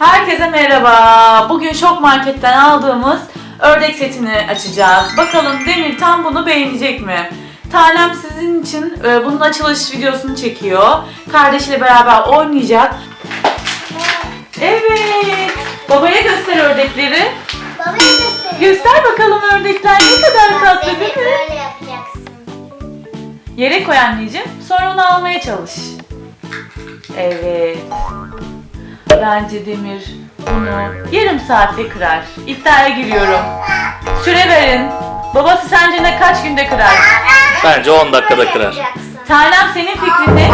Herkese merhaba. Bugün Şok Market'ten aldığımız ördek setini açacağız. Bakalım Demir tam bunu beğenecek mi? Tanem sizin için e, bunun açılış videosunu çekiyor. Kardeşiyle beraber oynayacak. Evet. Babaya göster ördekleri. Babaya göster. Göster bakalım ördekler ne kadar tatlı değil mi? Böyle yapacaksın. Yere koy anneciğim. Sonra onu almaya çalış. Evet. Bence Demir bunu yarım saatte kırar. İddiaya giriyorum. Süre verin. Babası sence ne kaç günde kırar? Bence 10 dakikada kırar. Tanem senin fikrin ne?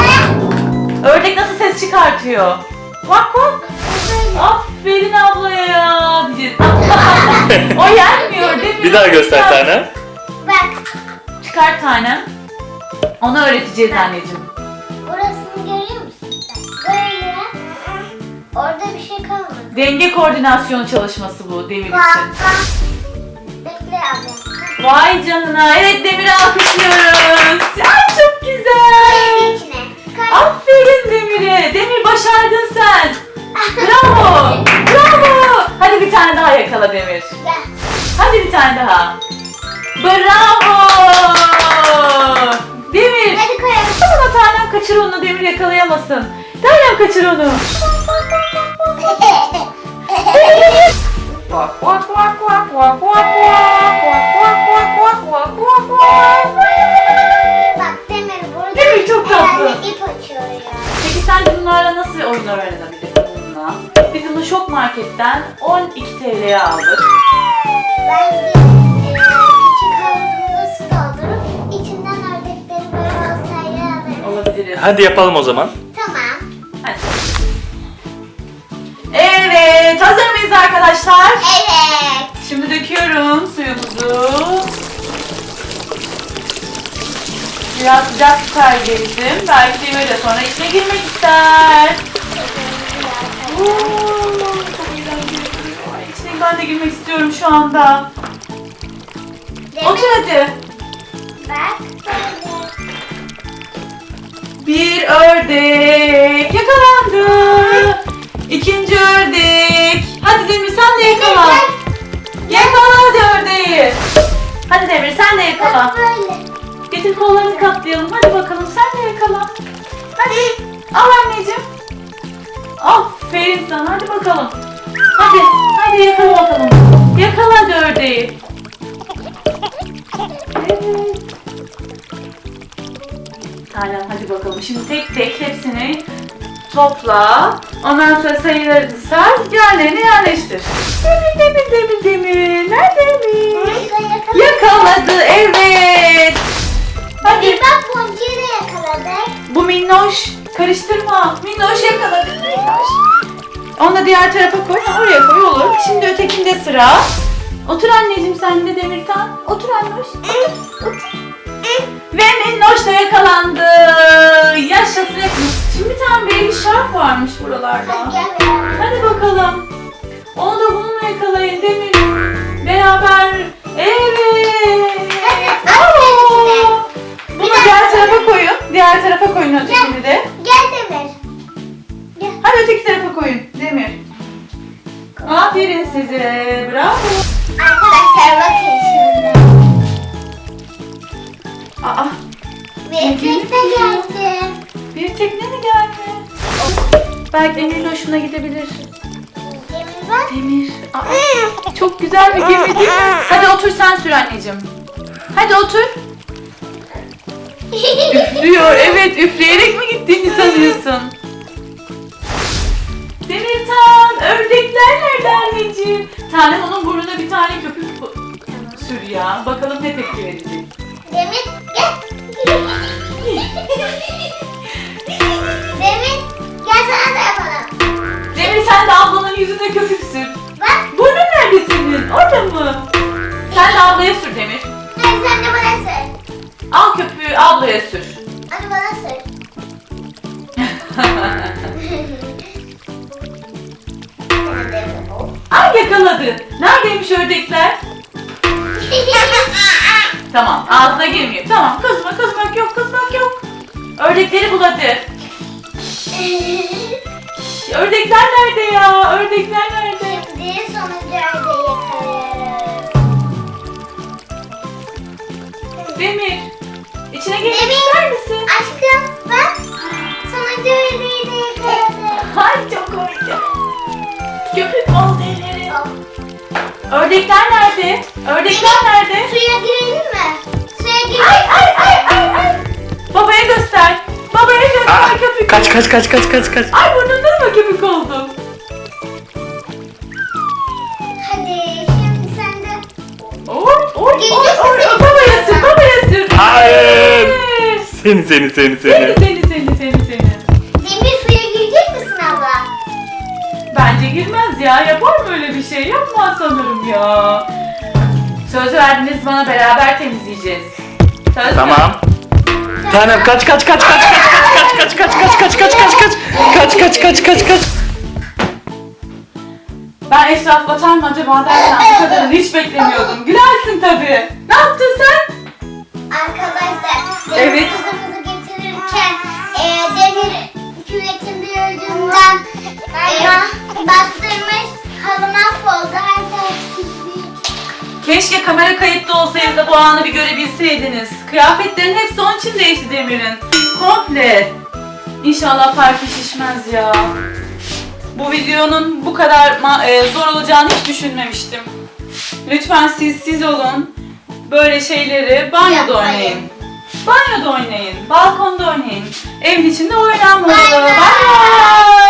Ördek nasıl ses çıkartıyor? Bak bak. Aferin ablaya ya diyeceğiz. o yenmiyor değil mi? Bir daha göster tane. Bak Çıkar tanem. Onu öğreteceğiz anneciğim. Orada bir şey kalmadı. Denge koordinasyonu çalışması bu Demir için. Bekle abi. Vay canına. Evet Demir'i alkışlıyoruz. Ay çok güzel. İçine. Koy. Aferin Demir'e. Demir başardın sen. Bravo. Bravo. Hadi bir tane daha yakala Demir. Gel. Hadi bir tane daha. Bravo. Demir. Hadi koyalım. Ama tanem kaçır onu Demir yakalayamasın. Tanem kaçır onu. Bak çok tatlı. Peki sen bunlarla nasıl oyunlar oynanabilir bununla? Biz bunu şok marketten 12 TL'ye aldık. Ben de e, küçük havuzumda içinden ördekleri böyle Hadi yapalım o zaman. Evet, hazır mıyız arkadaşlar? Evet. Şimdi döküyorum suyumuzu. Biraz sıcak su kaybettim. Belki de sonra içine girmek ister. Oo, çok eğlenceli duruyor. Ay, İçine ben de girmek istiyorum şu anda. Otur hadi. Bak böyle. Bir ördek yakalandı. İkinci ördek. Hadi Demir sen de yakala. Yakala hadi ördeği. Hadi Demir sen de yakala. Getir kollarını katlayalım. Hadi bakalım sen de yakala. Hadi. Al anneciğim. Aferin sana. Hadi bakalım. Hadi. Hadi yakala bakalım. Yakala hadi ördeği. Evet. Aynen hadi bakalım. Şimdi tek tek hepsini topla. Ondan sonra sayıları say. Yerlerine yerleştir. Demir, demir, demir, demir. Nerede demir? Yakaladı evet. Hadi. Bir bak boncuğu da yakaladık. Bu minnoş. Karıştırma. Minnoş yakaladı. Minnoş. Onu da diğer tarafa koy. Ha, Oraya koy olur. Şimdi ötekinde sıra. Otur anneciğim sen de Demirtan. Otur annoş. Otur. Otur. Ve Minnoş da yakalandı. Yaşasın. Shark varmış buralarda. Hadi bakalım. Onu da bununla yakalayın Demir. Beraber. Evet. Bravo. Bunu diğer tarafa koyun. Diğer tarafa koyun ötekini de. Gel Demir. Hadi öteki tarafa koyun Demir. Aferin size. Bravo. Arkadaşlar bakın şimdi. Aa, Bir tek de geldi. bir tekne mi geldi? Belki Demir'in hoşuna gidebilir. Demir bak. Demir. Aa, çok güzel bir gemi değil mi? Hadi otur sen sür anneciğim. Hadi otur. Üflüyor. Evet üfleyerek mi gittiğini sanıyorsun? Demirtan ördekler nerede anneciğim? Tanem onun burnuna bir tane köpük sür ya. Bakalım ne tepki verecek. Demir gel. ablaya sür. Anne bana sür. Ay yakaladı. Neredeymiş ördekler? tamam ağzına girmiyor. Tamam kızma kızmak yok kızmak yok. Ördekleri buladı. Ördekler nerede ya? Ördekler nerede? Şimdi sonuncu ördeği yakalayalım. Demir. Üstüne gelmek ister misin? Aşkım bak. Sana görevi de yakaladım. Ay çok komik. Köpük oldu ellerin. Ördekler nerede? Ördekler nerede? Suya girelim mi? Suya girelim. Ay ay ay ay ay. Babaya göster. Babaya göster Aa, köpüğü. Kaç kaç kaç kaç kaç kaç. Ay burnundan mı köpük? Hayır. Seni seni seni Seni seni. seni seni seni seni. Demir suya girecek misin abla? Bence girmez ya. Yapar mı öyle bir şey? Yapmaz sanırım ya. Söz verdiniz bana beraber temizleyeceğiz. Söz mü? Tamam. Tanem kaç kaç kaç kaç kaç kaç kaç kaç kaç kaç kaç kaç kaç kaç kaç kaç kaç kaç Ben eşraf vatan mı acaba derken bu kadarını hiç beklemiyordum. Gülersin tabii. Ne yaptın sen? Keşke kamera kayıtlı olsaydı da bu anı bir görebilseydiniz. Kıyafetlerin hepsi onun için değişti Demir'in. Komple. İnşallah parkı şişmez ya. Bu videonun bu kadar e, zor olacağını hiç düşünmemiştim. Lütfen siz siz olun. Böyle şeyleri banyoda Yapmayın. oynayın. Banyoda oynayın, balkonda oynayın. Evin içinde bay. Bay bay.